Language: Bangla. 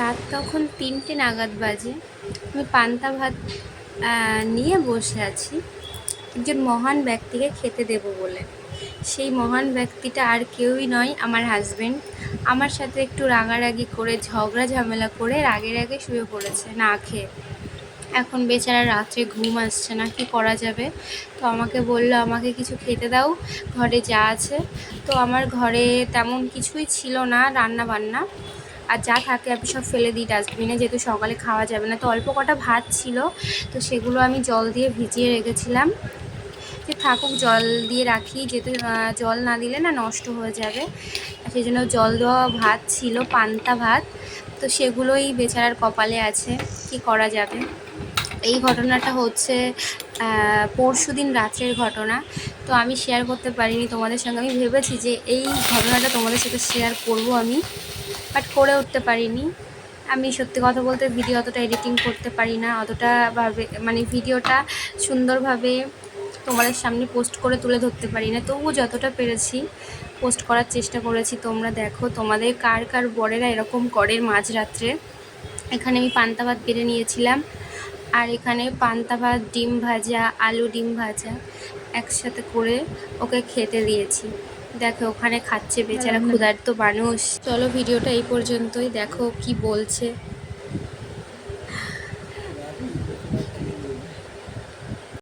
রাত তখন তিনটে নাগাদ বাজে। আমি পান্তা ভাত নিয়ে বসে আছি। একজন মহান ব্যক্তিকে খেতে দেব বলে। সেই মহান ব্যক্তিটা আর কেউই নয়, আমার হাজব্যান্ড আমার সাথে একটু রাগারাগি করে, ঝগড়া ঝামেলা করে রাগে রাগে শুয়ে পড়েছে, না খেয়ে। এখন বেচারা রাত্রে ঘুম আসছে না, কি করা যাবে? তো আমাকে বলল, আমাকে কিছু খেতে দাও, ঘরে যা আছে। তো আমার ঘরে তেমন কিছুই ছিল না রান্না বান্না আর যা থাকে আমি সব ফেলে দিই ডাস্টবিনে, যেহেতু সকালে খাওয়া যাবে না। তো অল্প কটা ভাত ছিল, তো সেগুলো আমি জল দিয়ে ভিজিয়ে রেখেছিলাম। যে থাকুক, জল দিয়ে রাখি, যেহেতু জল না দিলে না নষ্ট হয়ে যাবে। সেই জন্য জল দেওয়া ভাত ছিল, পান্তা ভাত। তো সেগুলোই বেচারার কপালে আছে, কি করা যাবে? এই ঘটনাটা হচ্ছে পরশু দিন রাত্রের ঘটনা। তো আমি শেয়ার করতে পারিনি তোমাদের সঙ্গে। আমি ভেবেছি যে এই ঘটনাটা তোমাদের সাথে শেয়ার করব আমি। বাট করে উঠতে পারিনি। আমি সত্যি কথা বলতে ভিডিও অতটা এডিটিং করতে পারি না। অতটা ভাবে মানে ভিডিওটা সুন্দরভাবে তোমাদের সামনে পোস্ট করে তুলে ধরতে পারি না। তবুও যতটা পেরেছি পোস্ট করার চেষ্টা করেছি। তোমরা দেখো, তোমাদের কার কার বরেরা এরকম করে মাঝরাত্রে। এখানে আমি পান্তা ভাত বেড়ে নিয়েছিলাম। আর এখানে পান্তা ভাত, ডিম ভাজা, আলু ডিম ভাজা একসাথে করে ওকে খেতে দিয়েছি। দেখো ওখানে খাচ্ছে বেচারা ক্ষুধার্ত মানুষ। চলো ভিডিওটা এই পর্যন্তই। দেখো কি বলছে।